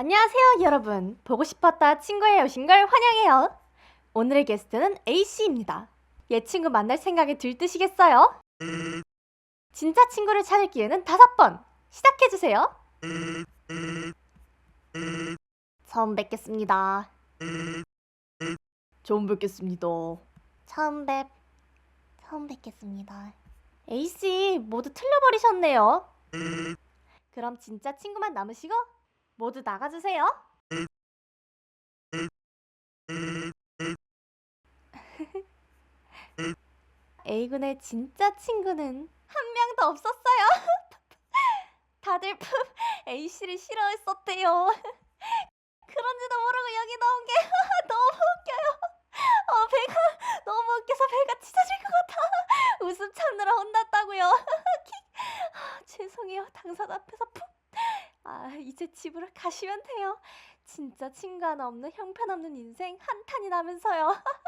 안녕하세요, 여러분. 보고 싶었다 친구에 오신 걸 환영해요. 오늘의 게스트는 A씨입니다. 얘 친구 만날 생각이 들뜨시겠어요? 진짜 친구를 찾을 기회는 다섯 번. 시작해주세요. 처음 뵙겠습니다. 처음 뵙겠습니다. 처음 뵙. 처음 뵙겠습니다. A씨, 모두 틀려버리셨네요. 그럼 진짜 친구만 남으시고 모두 나가주세요. A군의 진짜 친구는 한 명도 없었어요. 다들 품 A씨를 싫어했었대요. 그런지도 모르고 여기 나온 게 너무 웃겨요. 어, 배가 너무 웃겨서 배가 찢어질 것 같아. 웃음 참느라 혼났다고요. 아, 죄송해요. 당사 앞에서 푹. 아, 이제 집으로 가시면 돼요. 진짜 하나 없는 형편없는 인생 한탄이 나면서요.